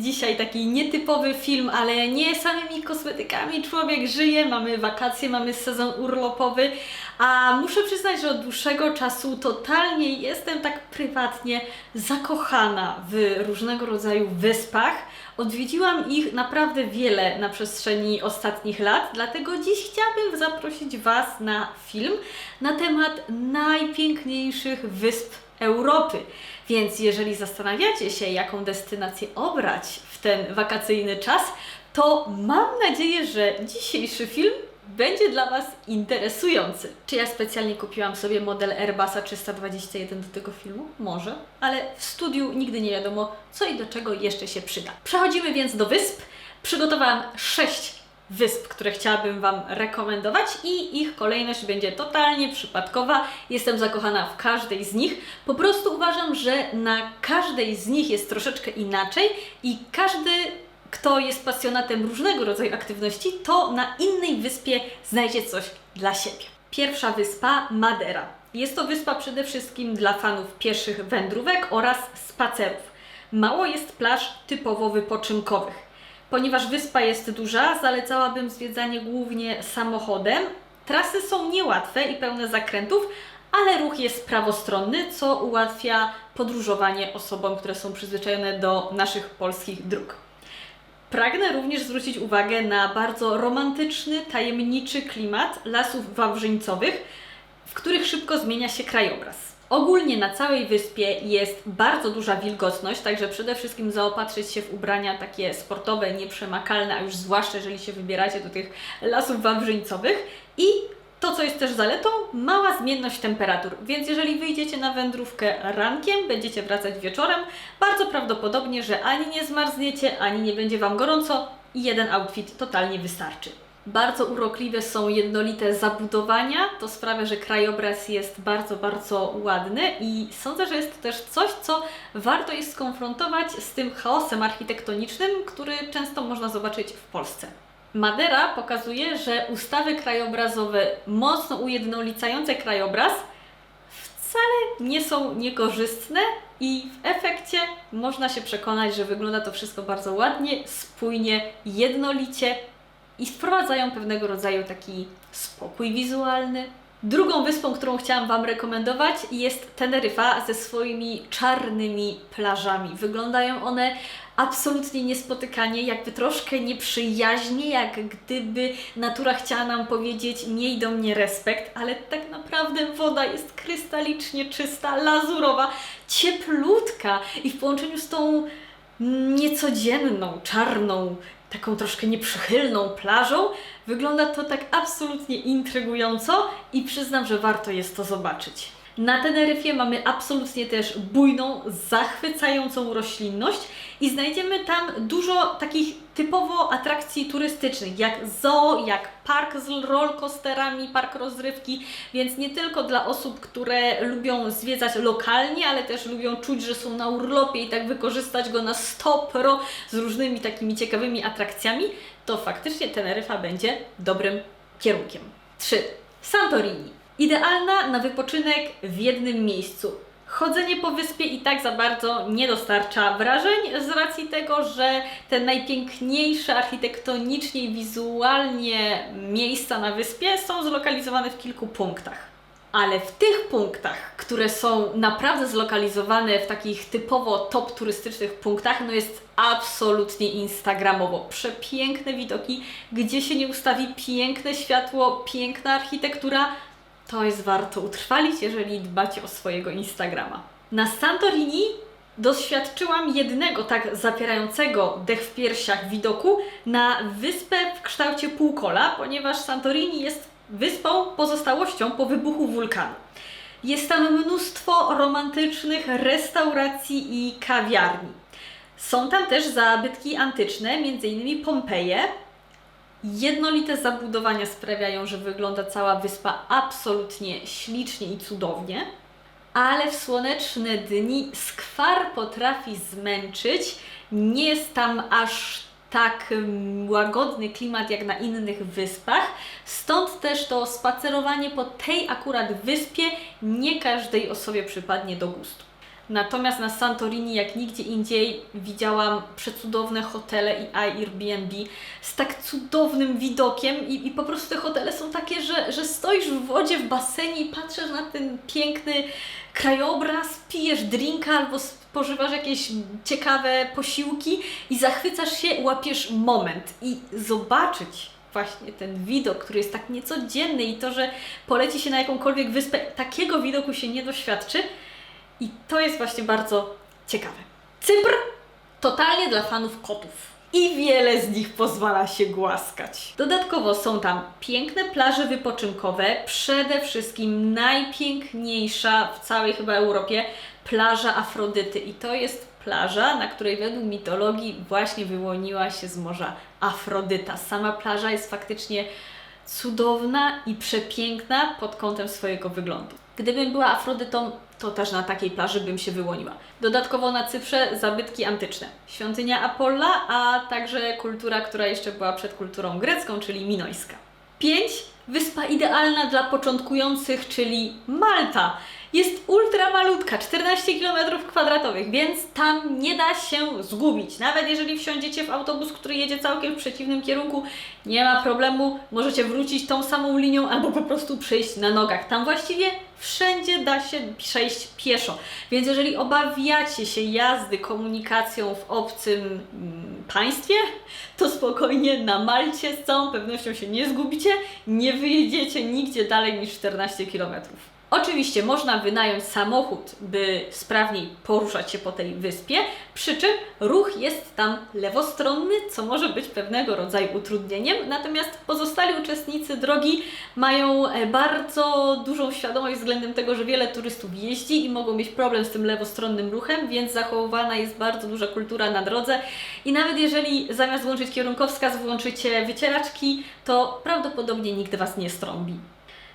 dzisiaj taki nietypowy film, ale nie samymi kosmetykami człowiek żyje. Mamy wakacje, mamy sezon urlopowy, a muszę przyznać, że od dłuższego czasu totalnie jestem tak prywatnie zakochana w różnego rodzaju wyspach. Odwiedziłam ich naprawdę wiele na przestrzeni ostatnich lat, dlatego dziś chciałabym zaprosić Was na film na temat najpiękniejszych wysp Europy. Więc jeżeli zastanawiacie się, jaką destynację obrać w ten wakacyjny czas, to mam nadzieję, że dzisiejszy film będzie dla Was interesujący. Czy ja specjalnie kupiłam sobie model Airbusa 321 do tego filmu? Może, ale w studiu nigdy nie wiadomo, co i do czego jeszcze się przyda. Przechodzimy więc do wysp. Przygotowałam sześć wysp, które chciałabym Wam rekomendować i ich kolejność będzie totalnie przypadkowa. Jestem zakochana w każdej z nich. Po prostu uważam, że na każdej z nich jest troszeczkę inaczej i każdy kto jest pasjonatem różnego rodzaju aktywności, to na innej wyspie znajdzie coś dla siebie. Pierwsza wyspa Madera. Jest to wyspa przede wszystkim dla fanów pieszych wędrówek oraz spacerów. Mało jest plaż typowo wypoczynkowych. Ponieważ wyspa jest duża, zalecałabym zwiedzanie głównie samochodem. Trasy są niełatwe i pełne zakrętów, ale ruch jest prawostronny, co ułatwia podróżowanie osobom, które są przyzwyczajone do naszych polskich dróg. Pragnę również zwrócić uwagę na bardzo romantyczny, tajemniczy klimat lasów wawrzyńcowych, w których szybko zmienia się krajobraz. Ogólnie na całej wyspie jest bardzo duża wilgotność, także przede wszystkim zaopatrzyć się w ubrania takie sportowe, nieprzemakalne, a już zwłaszcza jeżeli się wybieracie do tych lasów wawrzyńcowych i to, co jest też zaletą, mała zmienność temperatur, więc jeżeli wyjdziecie na wędrówkę rankiem, będziecie wracać wieczorem, bardzo prawdopodobnie, że ani nie zmarzniecie, ani nie będzie Wam gorąco i jeden outfit totalnie wystarczy. Bardzo urokliwe są jednolite zabudowania, to sprawia, że krajobraz jest bardzo, bardzo ładny i sądzę, że jest to też coś, co warto jest skonfrontować z tym chaosem architektonicznym, który często można zobaczyć w Polsce. Madera pokazuje, że ustawy krajobrazowe mocno ujednolicające krajobraz wcale nie są niekorzystne i w efekcie można się przekonać, że wygląda to wszystko bardzo ładnie, spójnie, jednolicie i wprowadzają pewnego rodzaju taki spokój wizualny. Drugą wyspą, którą chciałam Wam rekomendować jest Teneryfa ze swoimi czarnymi plażami. Wyglądają one absolutnie niespotykanie, jakby troszkę nieprzyjaźnie, jak gdyby natura chciała nam powiedzieć miej do mnie respekt, ale tak naprawdę woda jest krystalicznie czysta, lazurowa, cieplutka i w połączeniu z tą niecodzienną, czarną, taką troszkę nieprzychylną plażą, wygląda to tak absolutnie intrygująco i przyznam, że warto jest to zobaczyć. Na Teneryfie mamy absolutnie też bujną, zachwycającą roślinność i znajdziemy tam dużo takich typowo atrakcji turystycznych, jak zoo, jak park z rollercoasterami, park rozrywki, więc nie tylko dla osób, które lubią zwiedzać lokalnie, ale też lubią czuć, że są na urlopie i tak wykorzystać go na 100 pro z różnymi takimi ciekawymi atrakcjami, to faktycznie Teneryfa będzie dobrym kierunkiem. 3. Santorini. Idealna na wypoczynek w jednym miejscu. Chodzenie po wyspie i tak za bardzo nie dostarcza wrażeń z racji tego, że te najpiękniejsze architektonicznie i wizualnie miejsca na wyspie są zlokalizowane w kilku punktach. Ale w tych punktach, które są naprawdę zlokalizowane w takich typowo top turystycznych punktach, no jest absolutnie instagramowo. Przepiękne widoki, gdzie się nie ustawi piękne światło, piękna architektura, to jest warto utrwalić, jeżeli dbacie o swojego Instagrama. Na Santorini doświadczyłam jednego tak zapierającego dech w piersiach widoku na wyspę w kształcie półkola, ponieważ Santorini jest wyspą pozostałością po wybuchu wulkanu. Jest tam mnóstwo romantycznych restauracji i kawiarni. Są tam też zabytki antyczne, m.in. Pompeje, Jednolite zabudowania sprawiają, że wygląda cała wyspa absolutnie ślicznie i cudownie, ale w słoneczne dni skwar potrafi zmęczyć. Nie jest tam aż tak łagodny klimat jak na innych wyspach, stąd też to spacerowanie po tej akurat wyspie nie każdej osobie przypadnie do gustu. Natomiast na Santorini, jak nigdzie indziej, widziałam przecudowne hotele i Airbnb z tak cudownym widokiem i, i po prostu te hotele są takie, że, że stoisz w wodzie, w basenie i patrzysz na ten piękny krajobraz, pijesz drinka albo spożywasz jakieś ciekawe posiłki i zachwycasz się, łapiesz moment. I zobaczyć właśnie ten widok, który jest tak niecodzienny i to, że poleci się na jakąkolwiek wyspę, takiego widoku się nie doświadczy i to jest właśnie bardzo ciekawe. Cypr totalnie dla fanów kotów. I wiele z nich pozwala się głaskać. Dodatkowo są tam piękne plaże wypoczynkowe, przede wszystkim najpiękniejsza w całej chyba Europie plaża Afrodyty. I to jest plaża, na której według mitologii właśnie wyłoniła się z morza Afrodyta. Sama plaża jest faktycznie cudowna i przepiękna pod kątem swojego wyglądu. Gdybym była Afrodytą, to też na takiej plaży bym się wyłoniła. Dodatkowo na Cyprze zabytki antyczne, świątynia Apolla, a także kultura, która jeszcze była przed kulturą grecką, czyli minojska. 5. Wyspa idealna dla początkujących, czyli Malta. Jest ultra malutka, 14 km kwadratowych, więc tam nie da się zgubić. Nawet jeżeli wsiądziecie w autobus, który jedzie całkiem w przeciwnym kierunku, nie ma problemu, możecie wrócić tą samą linią albo po prostu przejść na nogach. Tam właściwie wszędzie da się przejść pieszo. Więc jeżeli obawiacie się jazdy komunikacją w obcym mm, państwie, to spokojnie na Malcie z całą pewnością się nie zgubicie, nie wyjedziecie nigdzie dalej niż 14 kilometrów. Oczywiście można wynająć samochód, by sprawniej poruszać się po tej wyspie, przy czym ruch jest tam lewostronny, co może być pewnego rodzaju utrudnieniem, natomiast pozostali uczestnicy drogi mają e, bardzo dużą świadomość względem tego, że wiele turystów jeździ i mogą mieć problem z tym lewostronnym ruchem, więc zachowana jest bardzo duża kultura na drodze i nawet jeżeli zamiast włączyć kierunkowskaz włączycie wycieraczki, to prawdopodobnie nikt Was nie strąbi.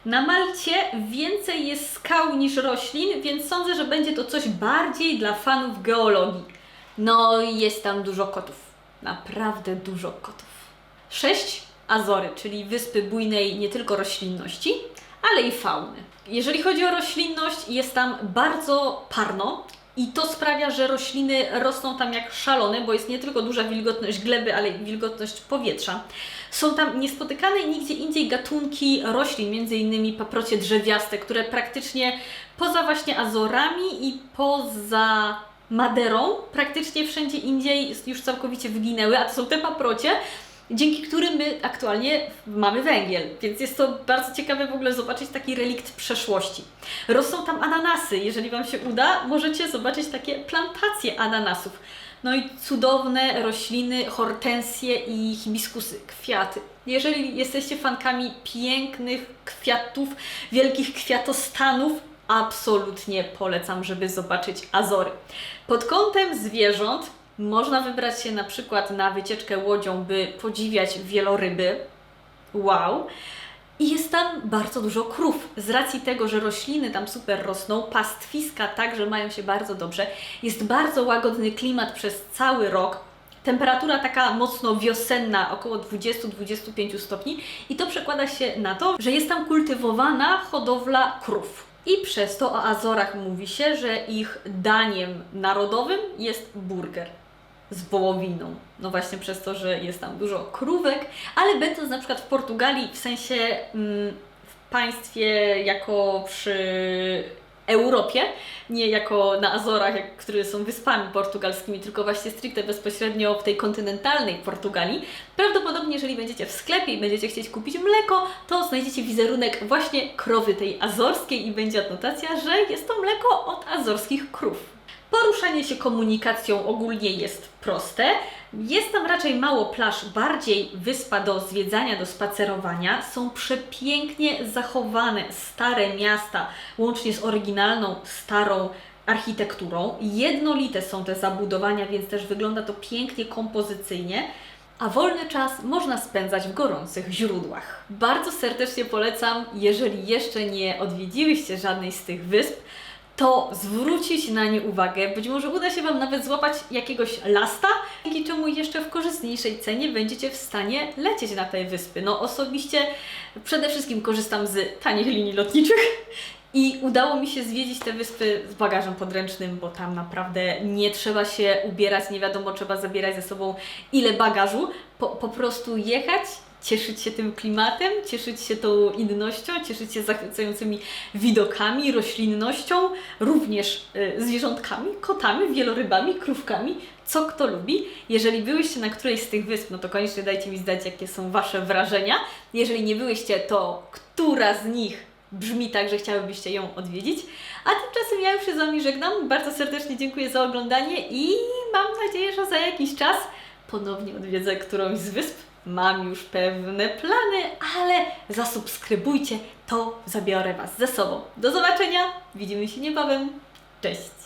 Na Malcie więcej jest skał niż roślin, więc sądzę, że będzie to coś bardziej dla fanów geologii. No jest tam dużo kotów. Naprawdę dużo kotów. 6. Azory, czyli wyspy bujnej nie tylko roślinności, ale i fauny. Jeżeli chodzi o roślinność, jest tam bardzo parno i to sprawia, że rośliny rosną tam jak szalone, bo jest nie tylko duża wilgotność gleby, ale i wilgotność powietrza. Są tam niespotykane nigdzie indziej gatunki roślin, innymi paprocie drzewiaste, które praktycznie poza właśnie Azorami i poza Maderą praktycznie wszędzie indziej już całkowicie wyginęły, a to są te paprocie, dzięki którym my aktualnie mamy węgiel. Więc jest to bardzo ciekawe w ogóle zobaczyć taki relikt przeszłości. Rosną tam ananasy. Jeżeli Wam się uda, możecie zobaczyć takie plantacje ananasów. No i cudowne rośliny, hortensje i hibiskusy, kwiaty. Jeżeli jesteście fankami pięknych kwiatów, wielkich kwiatostanów, absolutnie polecam, żeby zobaczyć Azory. Pod kątem zwierząt można wybrać się na przykład na wycieczkę łodzią, by podziwiać wieloryby. Wow! I jest tam bardzo dużo krów. Z racji tego, że rośliny tam super rosną, pastwiska także mają się bardzo dobrze. Jest bardzo łagodny klimat przez cały rok. Temperatura taka mocno wiosenna, około 20-25 stopni, i to przekłada się na to, że jest tam kultywowana hodowla krów. I przez to o Azorach mówi się, że ich daniem narodowym jest burger z wołowiną. No właśnie przez to, że jest tam dużo krówek, ale będąc na przykład w Portugalii, w sensie mm, w państwie jako przy Europie, nie jako na Azorach, jak, które są wyspami portugalskimi, tylko właśnie stricte bezpośrednio w tej kontynentalnej Portugalii. Prawdopodobnie, jeżeli będziecie w sklepie i będziecie chcieć kupić mleko, to znajdziecie wizerunek właśnie krowy tej azorskiej i będzie adnotacja, że jest to mleko od azorskich krów. Poruszanie się komunikacją ogólnie jest proste. Jest tam raczej mało plaż, bardziej wyspa do zwiedzania, do spacerowania. Są przepięknie zachowane stare miasta, łącznie z oryginalną, starą architekturą. Jednolite są te zabudowania, więc też wygląda to pięknie kompozycyjnie. A wolny czas można spędzać w gorących źródłach. Bardzo serdecznie polecam, jeżeli jeszcze nie odwiedziłyście żadnej z tych wysp, to zwrócić na nie uwagę. Być może uda się Wam nawet złapać jakiegoś lasta, dzięki czemu jeszcze w korzystniejszej cenie będziecie w stanie lecieć na tej wyspy. No osobiście przede wszystkim korzystam z tanich linii lotniczych I udało mi się zwiedzić te wyspy z bagażem podręcznym, bo tam naprawdę nie trzeba się ubierać, nie wiadomo, trzeba zabierać ze sobą ile bagażu. Po, po prostu jechać, cieszyć się tym klimatem, cieszyć się tą innością, cieszyć się zachwycającymi widokami, roślinnością, również y, zwierzątkami, kotami, wielorybami, krówkami, co kto lubi. Jeżeli byłyście na którejś z tych wysp, no to koniecznie dajcie mi znać, jakie są Wasze wrażenia. Jeżeli nie byłyście, to która z nich brzmi tak, że chciałybyście ją odwiedzić. A tymczasem ja już się z Wami żegnam. Bardzo serdecznie dziękuję za oglądanie i mam nadzieję, że za jakiś czas ponownie odwiedzę którąś z wysp. Mam już pewne plany, ale zasubskrybujcie, to zabiorę Was ze sobą. Do zobaczenia, widzimy się niebawem. Cześć!